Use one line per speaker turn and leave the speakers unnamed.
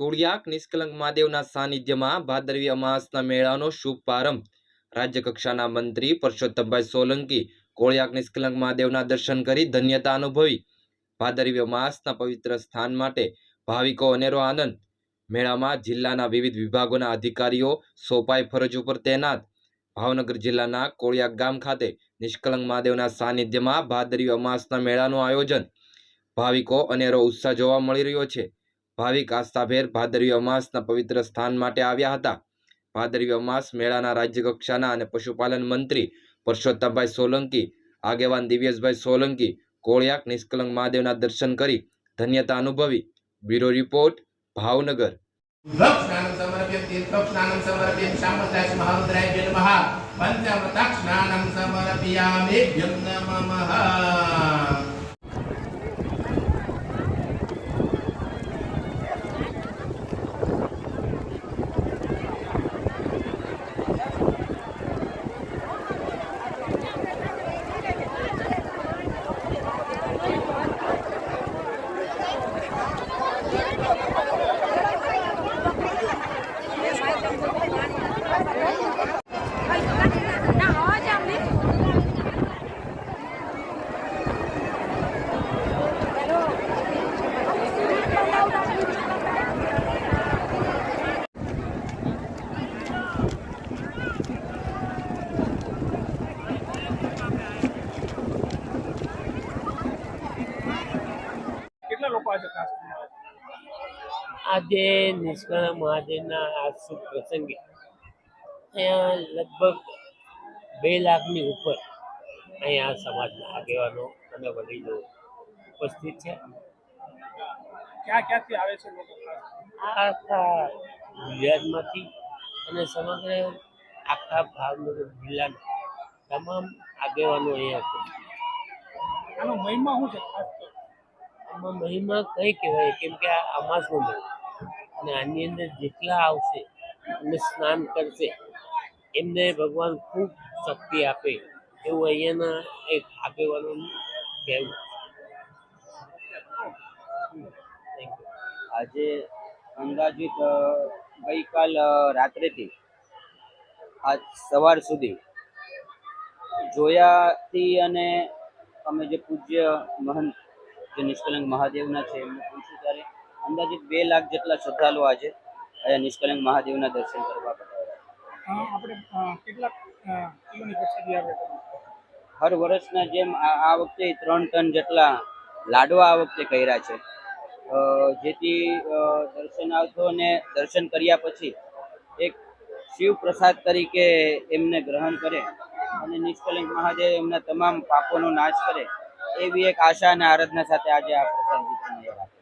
કુળિયાક નિષ્કલંક મહાદેવના સાનિધ્યમાં ભાદરવી અમાસના મેળાનો શુભ પ્રારંભ. રાજ્ય કક્ષાના મંત્રી પરસોત્તમભાઈ સોલંકી કોળિયાક નિષ્કલંક મહાદેવના દર્શન કરી ધન્યતા અનુભવી. ભાદરવી અમાસના પવિત્ર સ્થાન માટે ભાવિકો અનેરો આનંદ. મેળામાં જિલ્લાના વિવિધ વિભાગોના અધિકારીઓ સોપાઈ ફરજ ઉપર તૈનાત. ભાવનગર જિલ્લાના કોળિયાક ગામ ખાતે નિષ્કલંક મહાદેવના સાનિધ્યમાં ભાદરવી અમાસના મેળાનું આયોજન. ભાવિકો અનેરો ઉત્સાહ જોવા મળી રહ્યો છે. ભાવિક આસ્થાભેર ભાદરવી અમાસના પવિત્ર સ્થાન માટે આવ્યા હતા. ભાદરવી અમાસ મેળાના રાજ્ય કક્ષાના અને પશુપાલન મંત્રી પરસોત્તમભાઈ સોલંકી, આગેવાન દિવ્યેશભાઈ સોલંકી, કોળિયાક નિષ્કલંક મહાદેવના દર્શન કરી ધન્યતા અનુભવી. Bureau report, Bhavnagar.
સમર્પ્ય સ્નાનમ
આજે ખાસ
મહાદેવના આ શુભ પ્રસંગે અહીંયા લગભગ બે લાખની ઉપર અહીંયા સમાજના આગેવાનો અને વડીલો ઉપસ્થિત છે.
ક્યાં ક્યાંથી આવે છે લોકો?
આખા ગુજરાતમાંથી અને સમગ્ર આખા ભાવનગર જિલ્લાના તમામ આગેવાનો અહીંયા છે.
આનો મહિમા શું છે?
આમાં મહિમા કઈ કહેવાય? કેમ કે આ અમાસનો મહિમા અને આની અંદર જેટલા આવશે, અને સ્નાન કરશે, એમને ભગવાન ખૂબ શક્તિ આપે, એવું અહીંયાના એક આગેવાનોનું કહેવું
આજે અંદાજિત ગઈકાલ રાત્રેથી, આજ સવાર સુધી, જોયાથી અને અમે જે પૂજ્ય મહંત જે નિષ્કલંક મહાદેવના છે એમને પૂછ્યું ત્યારે અંદાજિત બે લાખ જેટલા શ્રદ્ધાળુઓ આજે અહીંયા નિષ્કલંક મહાદેવના દર્શન કરવા
આપણે
હર વર્ષના જેમ આ વખતે ત્રણ ટન જેટલા લાડવા આ વખતે કર્યા છે. જેથી દર્શન દર્શનાર્થો અને દર્શન કર્યા પછી એક શિવ પ્રસાદ તરીકે એમને ગ્રહણ કરે અને નિષ્કલંક મહાદેવ એમના તમામ પાપોનો નાશ કરે એવી એક આશા અને આરાધના સાથે આજે આ રાખે